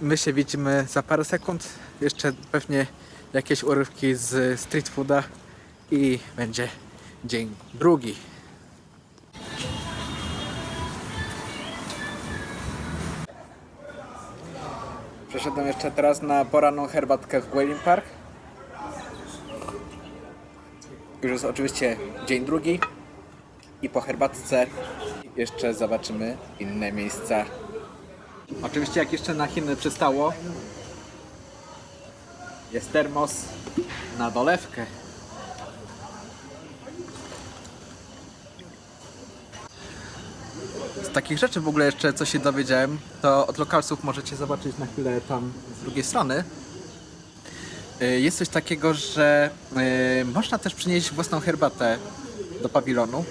My się widzimy za parę sekund. Jeszcze pewnie jakieś urywki z street fooda i będzie dzień drugi. Przeszedłem jeszcze teraz na poranną herbatkę w Whaling Park. Już jest oczywiście dzień drugi i po herbatce jeszcze zobaczymy inne miejsca. Oczywiście jak jeszcze na Chiny przystało jest termos na dolewkę. Z takich rzeczy w ogóle jeszcze co się dowiedziałem, to od lokalsów możecie zobaczyć na chwilę tam z drugiej strony. Y, Jest coś takiego, że y, można też przynieść własną herbatę do pawilonu.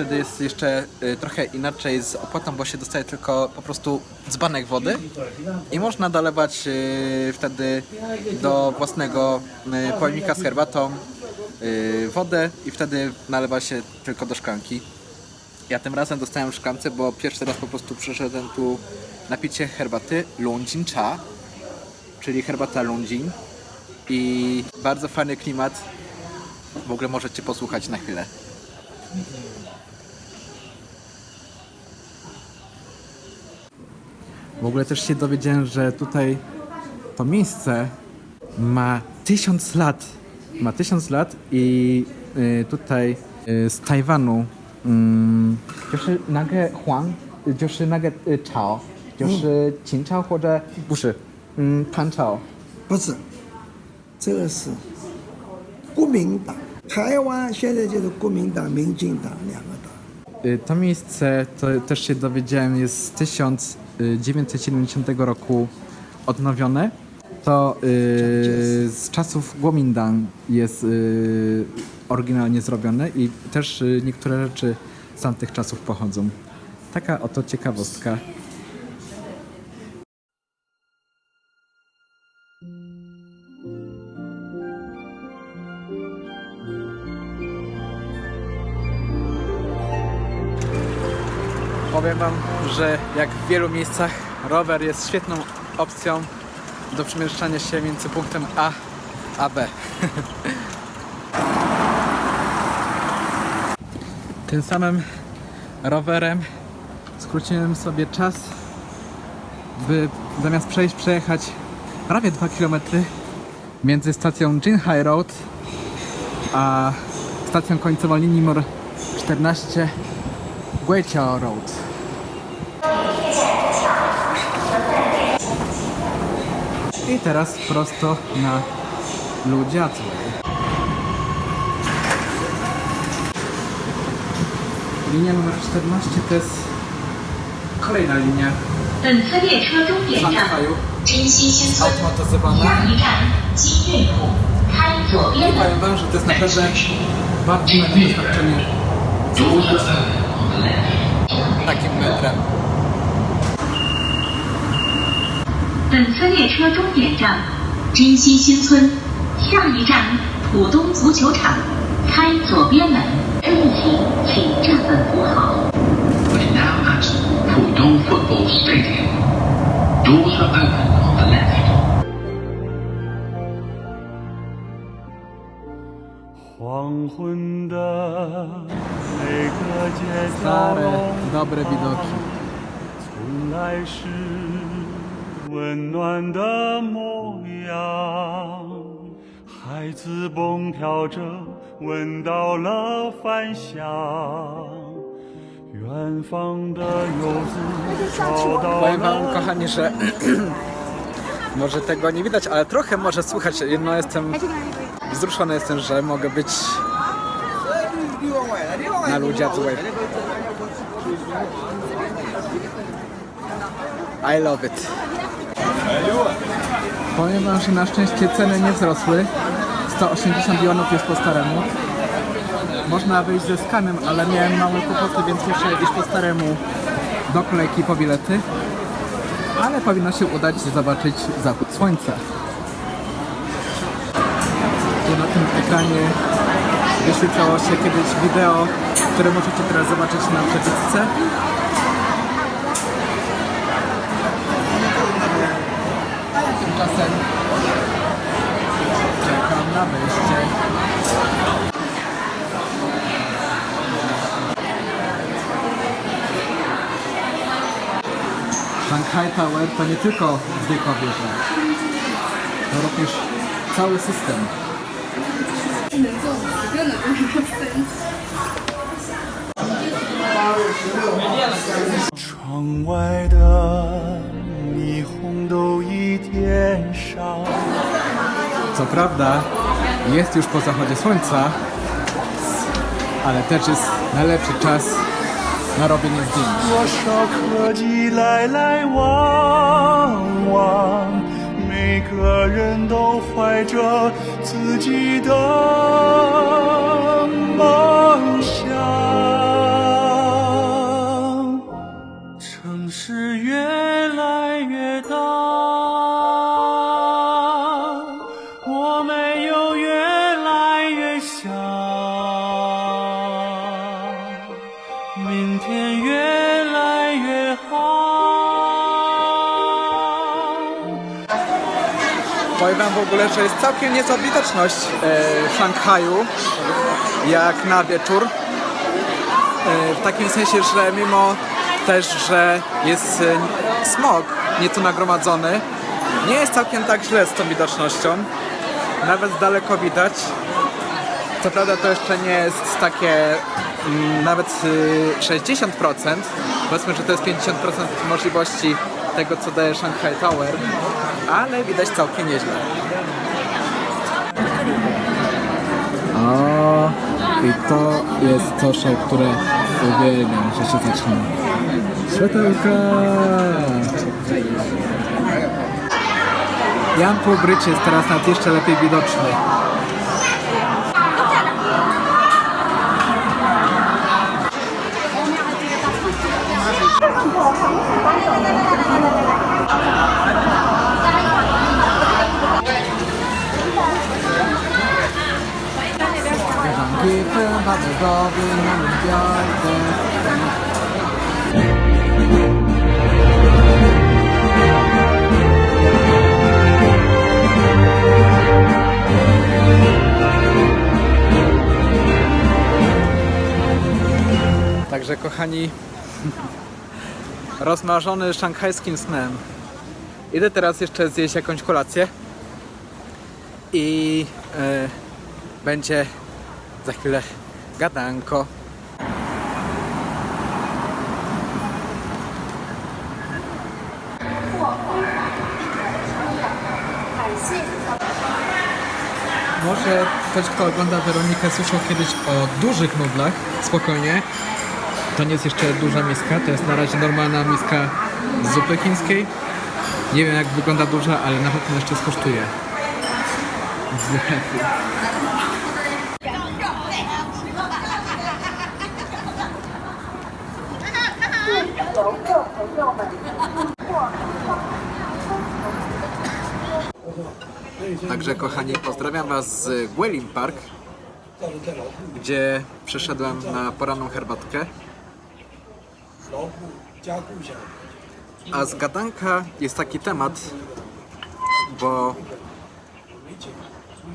Wtedy jest jeszcze y, trochę inaczej z opłatą, bo się dostaje tylko po prostu dzbanek wody i można dolewać y, wtedy do własnego y, pojemnika z herbatą wodę i wtedy nalewa się tylko do szklanki. Ja tym razem dostałem szklance, bo pierwszy raz po prostu przyszedłem tu napić się herbaty Lunjin Cha, czyli herbata Lunjin i bardzo fajny klimat. W ogóle możecie posłuchać na chwilę. W ogóle też się dowiedziałem, że tutaj to miejsce ma tysiąc lat. Ma tysiąc lat i y, tutaj y, z Tajwanu mm, 就是那个黄，就是那个呃朝，就是秦朝或者不是，嗯，唐朝。不是，这个是国民党。台湾现在就是国民党、民进党两个党。 Y, To miejsce, to też się dowiedziałem, jest z 1970 roku odnowione. To y, z czasów Guomindang jest y, oryginalnie zrobione i też y, niektóre rzeczy z tamtych czasów pochodzą. Taka oto ciekawostka. Że jak w wielu miejscach rower jest świetną opcją do przemieszczania się między punktem A a B. Tym samym rowerem skróciłem sobie czas, by zamiast przejść, przejechać prawie 2 km między stacją Jinhai Road a stacją końcową linii numer 14 Guiqiao Road. I teraz prosto na ludziacłej. Linia numer 14 to jest kolejna linia. Hanhaju. Automatyzowana. I powiem wam, że to jest naprawdę bardzo doświadczenie. z Takim metrem. 本次列车终点站真西新村，下一站浦东足球场，开左边门。车运行，请站稳扶好。We're now at Pudong Football Stadium. Doors are open on the left. 黄昏的每个街角 Stare, 龙 dobre widoki. 从来是温暖的模样。孩子蹦跳着闻到了饭香，远方的游子找到 Powiem Wam, 了。 kochani, że może tego nie widać, ale trochę może słychać. No jestem wzruszony jestem, że mogę być na Ludziacłej. I love it. Powiem Wam, że na szczęście ceny nie wzrosły. 180 jonów jest po staremu. Można wyjść ze skanem, ale miałem małe kłopoty, więc muszę iść po staremu do kolejki po bilety. Ale powinno się udać zobaczyć zachód słońca. Tu na tym ekranie wyświetlało się kiedyś wideo, które możecie teraz zobaczyć na przebitce. czasem czekam na wyjście. Shanghai Tower to nie tylko zwykła wieża, to również cały system. Changwai de. Co prawda jest już po zachodzie słońca, ale też jest najlepszy czas na robienie zdjęć. 多少客机来来往往，每个人都怀着自己的梦 Ogóle, że jest całkiem niezła widoczność e, w Szanghaju, jak na wieczór. E, w takim sensie, że mimo też, że jest e, smog nieco nagromadzony, nie jest całkiem tak źle z tą widocznością. Nawet daleko widać. Co prawda to jeszcze nie jest takie mm, nawet y, 60%. Powiedzmy, że to jest 50% możliwości tego, co daje Shanghai Tower, ale widać całkiem nieźle. O, i to jest to show, które uwielbiam, że się zaczyna. Światełka! Yangpu Bridge jest teraz nawet jeszcze lepiej widoczny. Także kochani, rozmarzony szanghajskim snem. Idę teraz jeszcze zjeść jakąś kolację i e, będzie za chwilę gadanko. Może ktoś, kto ogląda Weronikę, słyszał kiedyś o dużych nudlach. Spokojnie. To nie jest jeszcze duża miska, to jest na razie normalna miska z zupy chińskiej. Nie wiem jak wygląda duża, ale na pewno jeszcze skosztuję. Zlewu. Także kochani, pozdrawiam Was z Guilin Park, gdzie przeszedłem na poranną herbatkę. A z gadanka jest taki temat, bo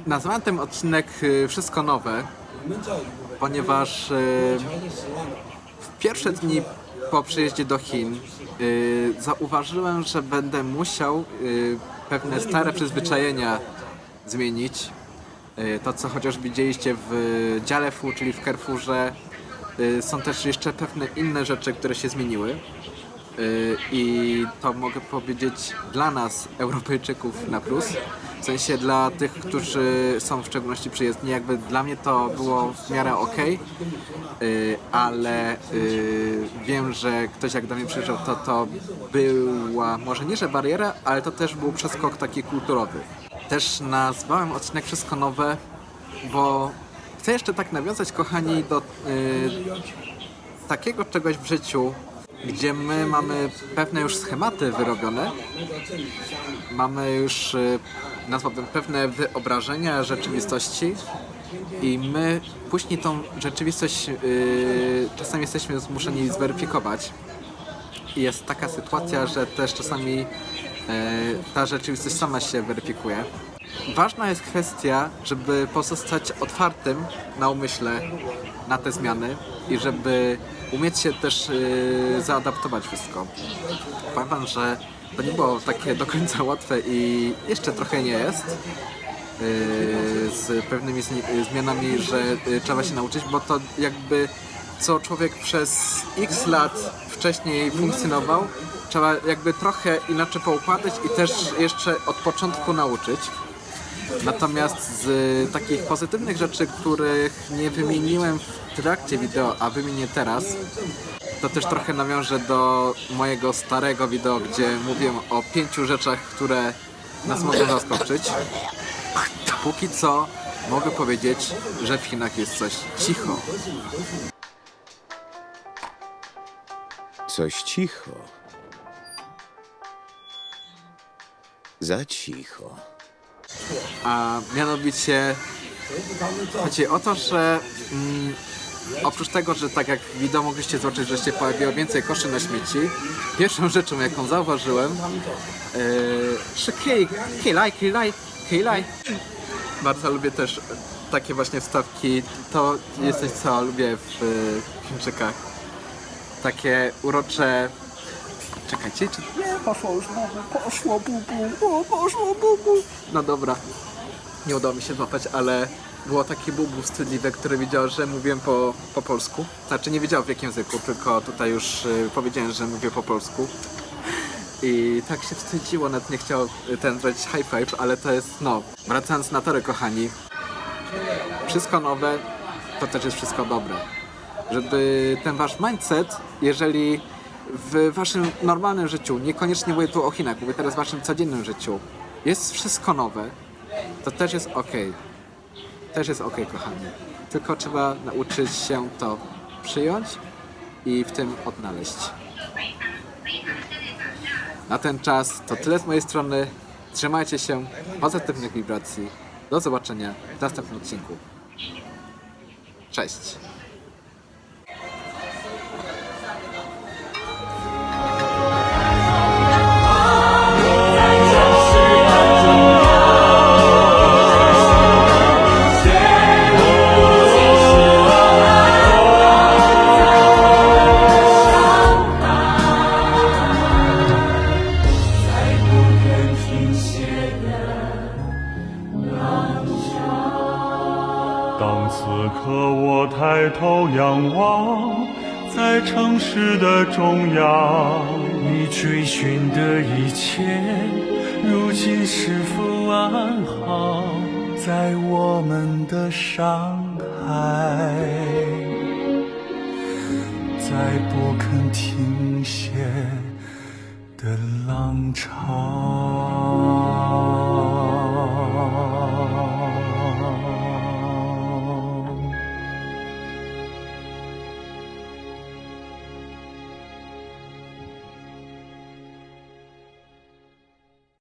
nazwałem ten odcinek y, Wszystko Nowe, ponieważ y, w pierwsze dni po przyjeździe do Chin y, zauważyłem, że będę musiał y, pewne stare przyzwyczajenia zmienić. Y, To, co chociaż widzieliście w dziale Fu, czyli w Carrefourze, y, są też jeszcze pewne inne rzeczy, które się zmieniły. Y, I to mogę powiedzieć dla nas, Europejczyków, na plus. W sensie dla tych, którzy są w szczególności przyjezdni, jakby dla mnie to było w miarę ok, ale y, wiem, że ktoś jak do mnie przyjrzał, to to była może nie, że bariera, ale to też był przeskok taki kulturowy. Też nazwałem odcinek Wszystko Nowe, bo chcę jeszcze tak nawiązać, kochani, do y, takiego czegoś w życiu, gdzie my mamy pewne już schematy wyrobione, mamy już, y, nazwałbym, pewne wyobrażenia rzeczywistości i my później tą rzeczywistość y, czasami jesteśmy zmuszeni zweryfikować. I jest taka sytuacja, że też czasami y, ta rzeczywistość sama się weryfikuje. Ważna jest kwestia, żeby pozostać otwartym na umyśle na te zmiany i żeby umieć się też yy, zaadaptować wszystko. Powiem wam, że to nie było takie do końca łatwe i jeszcze trochę nie jest. Yy, z pewnymi zmianami, że yy, trzeba się nauczyć, bo to jakby co człowiek przez x lat wcześniej funkcjonował, trzeba jakby trochę inaczej poukładać i też jeszcze od początku nauczyć. Natomiast z takich pozytywnych rzeczy, których nie wymieniłem w trakcie wideo, a wymienię teraz, to też trochę nawiążę do mojego starego wideo, gdzie mówiłem o pięciu rzeczach, które nas mogą zaskoczyć. Póki co mogę powiedzieć, że w Chinach jest coś cicho. Coś cicho. Za cicho. A mianowicie chodzi o to, że mm, oprócz tego, że tak jak wideo mogliście zobaczyć, że się pojawiło więcej koszy na śmieci, pierwszą rzeczą jaką zauważyłem, yy, że kej, kejlaj, kejlaj, kejlaj. Bardzo lubię też takie właśnie wstawki. To jest coś, co lubię w Chińczykach. Takie urocze Czekajcie, czy... Nie, poszło już bubu, poszło bubu, o, poszło bubu. No dobra, nie udało mi się złapać, ale było takie bubu wstydliwe, które wiedział, że mówiłem po, po polsku. Znaczy nie wiedział w jakim języku, tylko tutaj już y, powiedziałem, że mówię po polsku. I tak się wstydziło, nawet nie chciał y, ten zrobić high five, ale to jest, no, wracając na tory, kochani. Wszystko nowe, to też jest wszystko dobre. Żeby ten wasz mindset, jeżeli w waszym normalnym życiu, niekoniecznie mówię tu o Chinach, mówię teraz w waszym codziennym życiu, jest wszystko nowe, to też jest ok. Też jest ok, kochani. Tylko trzeba nauczyć się to przyjąć i w tym odnaleźć. Na ten czas to tyle z mojej strony. Trzymajcie się pozytywnych wibracji. Do zobaczenia w następnym odcinku. Cześć. 城市的中央，你追寻的一切，如今是否安好？在我们的上海，在不肯停歇的浪潮。